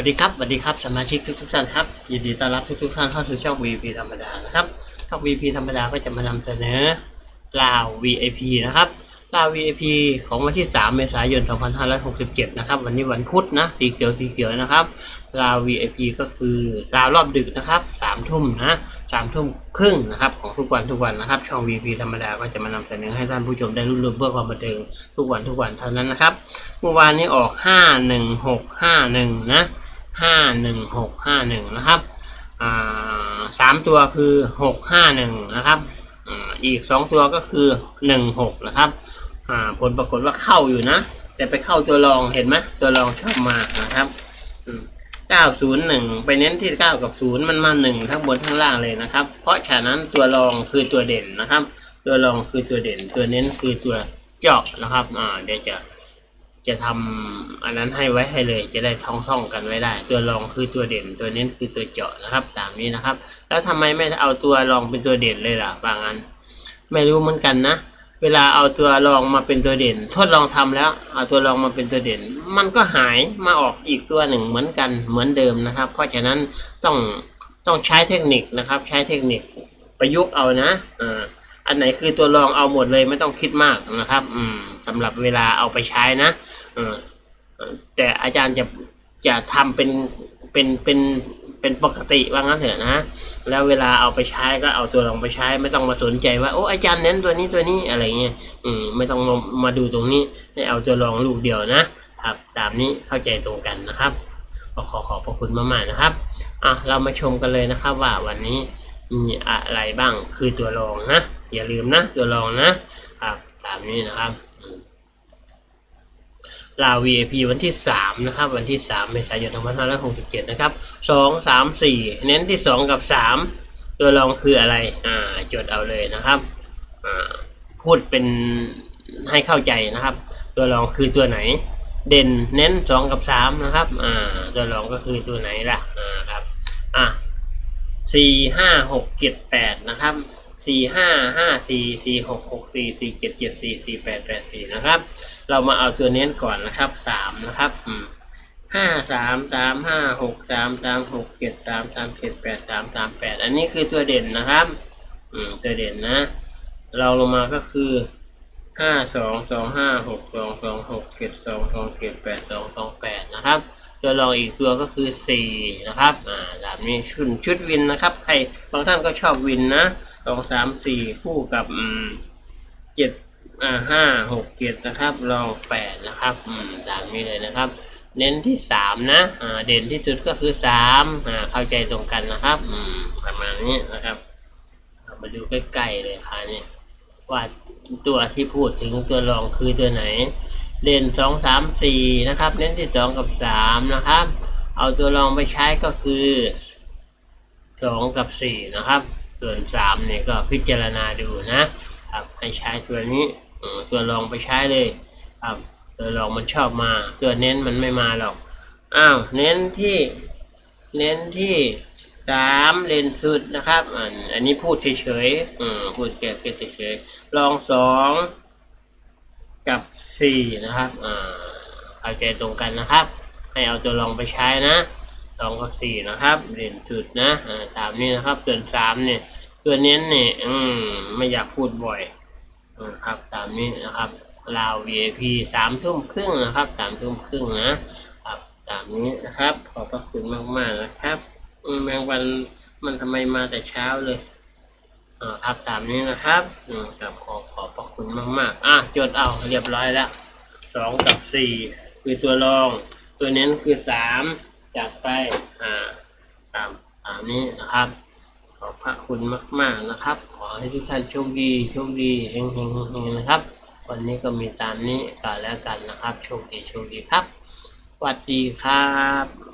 วัสดีครับสวัสดีครับสมาชิกทุกทุกท่านครับยินดีต้อนรับทุกทุกท่านเข้าสู่ช่อง VP ธรรมดานะครับช่อง VP ธรรมดาก็จะมานำเสนอลาว VIP นะครับลาว VIP ของวันที่ 3 เมษายน 2567 นะครับ วันนี้วันพุธนะสีเขียวสีเขียวนะครับลาว VIP ก็คือลาวรอบดึกนะครับ3ทุ่มนะ3ทุ่มครึ่งนะครับของทุกวันทุกวันนะครับ ช่อง VP ธรรมดาก็จะมานำเสนอให้ท่านผู้ชมได้รุ่นรุ่นเพื่อความบันเทิงทุกวันทุกวันเท่านั้นนะครับเมื่อวานนี้ออกห้าหนึ่งหกห้าหนึ่งนะ ห้าหนึ่งหกห้าหนึ่งนะครับสามตัวคือหกห้าหนึ่งนะครับอีกสองตัวก็คือหนึ่งหกนะครับผลปรากฏว่าเข้าอยู่นะ แต่ไปเข้าตัวรองเห็นไหมตัวรองชอบมานะครับเก้าศูนย์หนึ่งไปเน้นที่เก้ากับศูนย์มันมาหนึ่งทั้งบนทั้งล่างเลยนะครับ เพราะฉะนั้นตัวรองคือตัวเด่นนะครับ ตัวรองคือตัวเด่น ตัวเน้นคือตัวเจาะนะครับเดี๋ยวจะ จะทำอันนั้นให้ไว้ให้เลยจะได้ท่องท่องๆกันไว้ได้ ตัวรองคือตัวเด่นตัวเน้นคือตัวเจาะนะครับ ตามนี้นะครับ แล้วทำไมไม่เอาตัวรองเป็นตัวเด่นเลยล่ะบางอันไม่รู้เหมือนกันนะ เวลาเอาตัวรองมาเป็นตัวเด่น ทดลองทำแล้ว เอาตัวรองมาเป็นตัวเด่น มันก็หายมาออกอีกตัวหนึ่งเหมือนกันเหมือนเดิมนะครับ เพราะฉะนั้นต้องต้องใช้เทคนิคนะครับ ใช้เทคนิคประยุกต์เอานะอ่าอันไหนคือตัวรองเอาหมดเลยไม่ต้องคิดมากนะครับ อืมสำหรับเวลาเอาไปใช้นะ แต่อาจารย์จะจะทำเป็นเป็นเป็นเป็นปกติว่างั้นเถอะนะ แล้วเวลาเอาไปใช้ก็เอาตัวรองไปใช้ ไม่ต้องมาสนใจว่าโอ้อาจารย์เน้นตัวนี้ตัวนี้อะไรเงี้ยอืมไม่ต้องมามาดูตรงนี้ให้เอาตัวรองลูกเดียวนะครับ ตามนี้เข้าใจตรงกันนะครับขอขอบพระคุณมากๆนะครับอะเรามาชมกันเลยนะครับ ว่าวันนี้มีอะไรบ้างคือตัวรองนะอย่าลืมนะตัวรองนะครับตามนี้นะครับ ลา VIP วันที่ 3 นะครับ วันที่ 3 เมษายน2567 นะครับ 2 3 4 เน้นที่ 2 กับ 3 ตัวรองคืออะไร อ่า จดเอาเลยนะครับอ่าพูดเป็นให้เข้าใจนะครับ ตัวรองคือตัวไหน เด่นเน้น 2 กับ 3 นะครับ อ่า ตัวรองก็คือตัวไหนล่ะ อ่า ครับ อะสี่ห้าหกเจ็ดแปดนะครับ สี่ห้าห้าสี่สี่หกหกสี่สี่เจ็ดเจ็ดสี่สี่แปดแปดสี่นะครับ เรามาเอาตัวเน้นก่อนนะครับสามนะครับห้าสามสามห้าหกสามสามหกเจ็ดสามสามเจ็ดแปดสามสามแปดอันนี้คือตัวเด่นนะครับ อืมตัวเด่นนะ เราลงมาก็คือห้าสองสองห้าหกสองสองหกเจ็ดสองสองเจ็ดแปดสองสองแปดนะครับตัวรองอีกตัวก็คือสี่นะครับ อ่าแบบนี้ชุดชุดวินนะครับ ใครบางท่านก็ชอบวินนะ องสามสี่คู่กับเจ็ดอ่าห้าหกเจ็ดนะครับรองแปดนะครับอืมตามนี้เลยนะครับ เน้นที่สามนะอ่าเด่นที่สุดก็คือสามอ่าเข้าใจตรงกันนะครับอืมประมาณนี้นะครับมาดูใกล้ๆเลยค่ะนี่ว่าตัวที่พูดถึงตัวรองคือตัวไหน เด่นสองสามสี่นะครับ เน้นที่สองกับสามนะครับ เอาตัวรองไปใช้ก็คือสองกับสี่นะครับ ส่วนสามเนี่ยก็พิจารณาดูนะครับให้ใช้ตัวนี้ตัวรองไปใช้เลยครับตัวรองมันชอบมา ตัวเน้นมันไม่มาหรอกอ้าวเน้นที่เน้นที่สามเลนสุดนะครับอันอันนี้พูดเฉยๆอืมพูดแค่เฉยๆลองสองกับสี่นะครับอ่าเข้าใจตรงกันนะครับ ให้เอาตัวรองไปใช้นะ สองกับสี่นะครับเด่นสุดนะอ่าตามนี้นะครับส่วนสามเนี่ยตัวเน้นเนี่ยอืมไม่อยากพูดบ่อยอครับตามนี้นะครับลาว VIP สามทุ่มครึ่งนะครับสามทุ่มครึ่งนะครับตามนี้นะครับ ขอบพระคุณมากๆนะครับอืมแมงวันมันทำไมมาแต่เช้าเลยอ่าครับตามนี้นะครับอืมครับขอขอบพระคุณมากๆอะจดเอาเรียบร้อยแล้วสองกับสี่คือตัวรอง ตัวเน้นคือสาม จากไปอ่าตามตามนี้นะครับ ขอบพระคุณมาก ๆนะครับ ขอให้ทุกท่านโชคดีโชคดีเฮงเฮงเฮงๆนะครับ วันนี้ก็มีตามนี้ก่อนแล้วกันนะครับ โชคดีโชคดีครับสวัสดีครับ